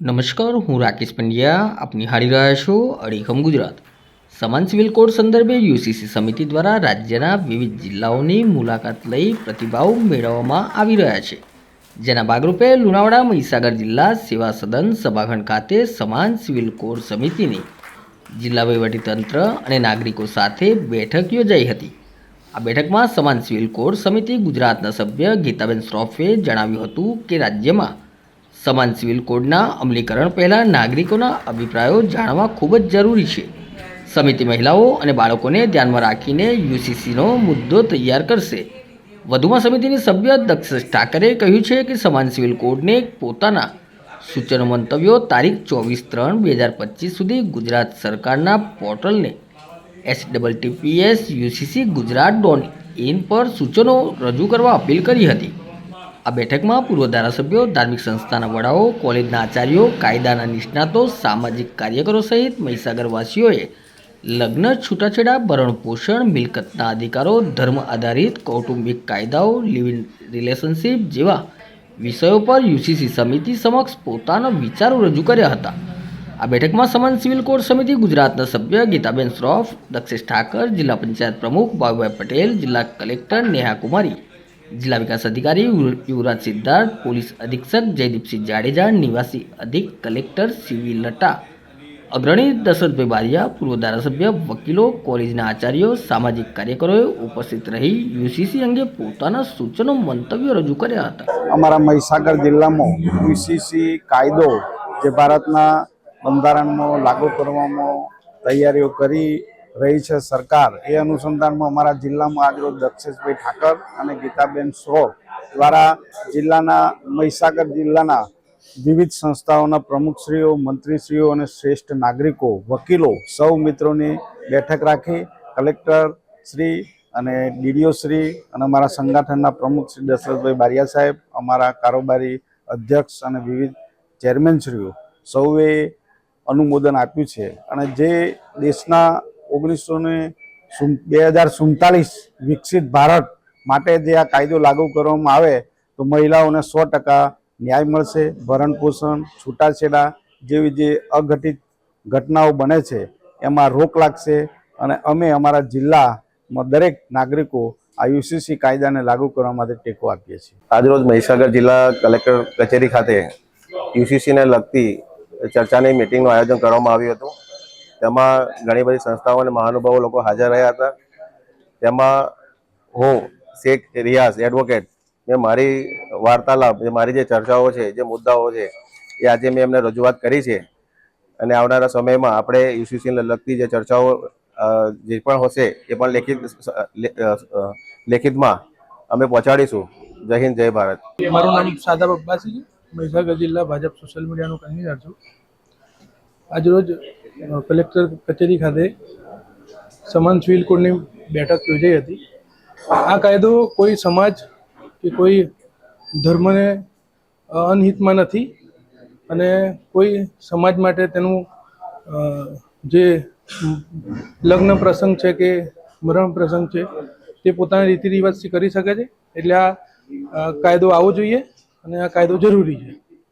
નમસ્કાર, હું રાકેશ પંડ્યા આપ નિહાળી રહ્યા છો અડીખમ ગુજરાત. સમાન સિવિલ કોડ સંદર્ભે યુસીસી સમિતિ દ્વારા રાજ્યના વિવિધ જિલ્લાઓની મુલાકાત લઈ પ્રતિભાવ મેળવવામાં આવી રહ્યા છે. જેના ભાગરૂપે લુણાવાડા મહીસાગર જિલ્લા સેવા સદન સભાખંડ ખાતે સમાન સિવિલ કોડ સમિતિની જિલ્લા વહીવટીતંત્ર અને નાગરિકો સાથે બેઠક યોજાઈ હતી. આ બેઠકમાં સમાન સિવિલ કોડ સમિતિ ગુજરાતના સભ્ય ગીતાબેન શ્રોફે જણાવ્યું હતું કે રાજ્યમાં સમાન સિવિલ કોડના અમલીકરણ પહેલાં નાગરિકોના અભિપ્રાયો જાણવા ખૂબ જ જરૂરી છે. સમિતિ મહિલાઓ અને બાળકોને ધ્યાનમાં રાખીને યુસીસીનો મુદ્દો તૈયાર કરશે. વધુમાં સમિતિની સભ્ય દક્ષ ઠાકરે કહ્યું છે કે સમાન સિવિલ કોડને પોતાના સૂચનો, મંતવ્યો તારીખ ચોવીસ ત્રણ બે હજાર પચીસ સુધી ગુજરાત સરકારના પોર્ટલને S double TPS UCC Gujarat dot in પર સૂચનો રજૂ કરવા અપીલ કરી હતી. આ બેઠકમાં પૂર્વ ધારાસભ્યો, ધાર્મિક સંસ્થાના વડાઓ, કોલેજના આચાર્યો, કાયદાના નિષ્ણાતો, સામાજિક કાર્યકરો સહિત મહીસાગરવાસીઓએ લગ્ન, છૂટાછેડા ભરણ પોષણ મિલકતના અધિકારો, ધર્મ આધારિત કૌટુંબિક કાયદાઓ લિવ ઇન રિલેશનશિપ જેવા વિષયો પર યુસીસી સમિતિ સમક્ષ પોતાના વિચારો રજૂ કર્યા હતા. આ બેઠકમાં સમાન સિવિલ કોડ સમિતિ ગુજરાતના સભ્ય ગીતાબેન શ્રોફ, દક્ષેશ ઠાકર, જિલ્લા પંચાયત પ્રમુખ બાબુભાઈ પટેલ, જિલ્લા કલેક્ટર નેહા કુમારી જિલ્લા વિકાસ અધિકારી યુવરાજ સિદ્ધાર્થ, પોલીસ અધિક્ષક જયદીપસિંહ જાડેજા, નિવાસી અધિક કલેક્ટર સીવી લટા અગ્રણી દશરથભાઈ બારિયા, પૂર્વ ધારાસભ્ય વકીલો, કોલેજના આચાર્યો, સામાજિક કાર્યકરોએ ઉપસ્થિત રહી યુસીસી અંગે પોતાના સૂચનો, મંતવ્યો રજૂ કર્યા હતા. અમારા મહીસાગર જિલ્લામાં યુસીસી કાયદો જે ભારતના બંધારણમાં લાગુ કરવામાં તૈયારીઓ કરી રહી છે સરકાર. એ અનુસંધાનમાં અમારા જિલ્લામાં આજરોજ દક્ષેશભાઈ ઠાકર અને ગીતાબેન શ્રોફ દ્વારા જિલ્લાના, મહીસાગર જિલ્લાના વિવિધ સંસ્થાઓના પ્રમુખશ્રીઓ, મંત્રીશ્રીઓ અને શ્રેષ્ઠ નાગરિકો, વકીલો સૌ મિત્રોની બેઠક રાખી કલેક્ટર શ્રી અને ડીડીઓ શ્રી અને અમારા સંગઠનના પ્રમુખ શ્રી દશરથભાઈ બારિયા સાહેબ, અમારા કારોબારી અધ્યક્ષ અને વિવિધ ચેરમેનશ્રીઓ સૌએ અનુમોદન આપ્યું છે. અને જે દેશના ઓગણીસો ને બે હજાર સુડતાલીસ વિકસિત ભારત માટે જે આ કાયદો લાગુ કરવામાં આવે, તો મહિલાઓને સો ટકા ન્યાય મળશે, ભરણ પોષણ, છૂટાછેડા જેવી જે અઘટિત ઘટનાઓ બને છે, એમાં રોક લાગશે અને અમે અમારા જિલ્લામાં દરેક નાગરિકો આ યુસીસી કાયદાને લાગુ કરવા માટે ટેકો આપીએ છીએ. આજરોજ મહીસાગર જિલ્લા કલેક્ટર કચેરી ખાતે યુસીસીને લગતી ચર્ચાની મિટિંગનું આયોજન કરવામાં આવ્યું હતું. તેમાં ઘણી બધી સંસ્થાઓ અને મહાનુભાવો લોકો હાજર રહ્યા હતા. તેમાં હું શેખ રિયાઝ એડવોકેટ મેં મારી વાર્તાલાપ, જે મારી જે ચર્ચાઓ છે, જે મુદ્દાઓ છે, એ આજે મેં એમને રજૂઆત કરી છે. અને આવનારા સમયમાં આપણે યુસીસીને લગતી જે ચર્ચાઓ જે પણ હશે, એ પણ લેખિત લેખિતમાં અમે પહોંચાડીશું. જય હિન્દ, જય ભારત. મારું નામ સાદા અબ્બાસી છે. જિલ્લા ભાજપ સોશિયલ મીડિયાનો કન્વીનર છું. આજરોજ કલેક્ટર કચેરી ખાતે સમાન સિવિલ કોડની બેઠક યોજાઈ હતી. આ કાયદો કોઈ સમાજ કે કોઈ ધર્મને અનહિતમાં નથી અને કોઈ સમાજ માટે તેનું જે લગ્ન પ્રસંગ છે કે મરણ પ્રસંગ છે, તે પોતાના રીતિ રિવાજથી કરી શકે છે. એટલે આ કાયદો આવવો જોઈએ અને આ કાયદો જરૂરી છે.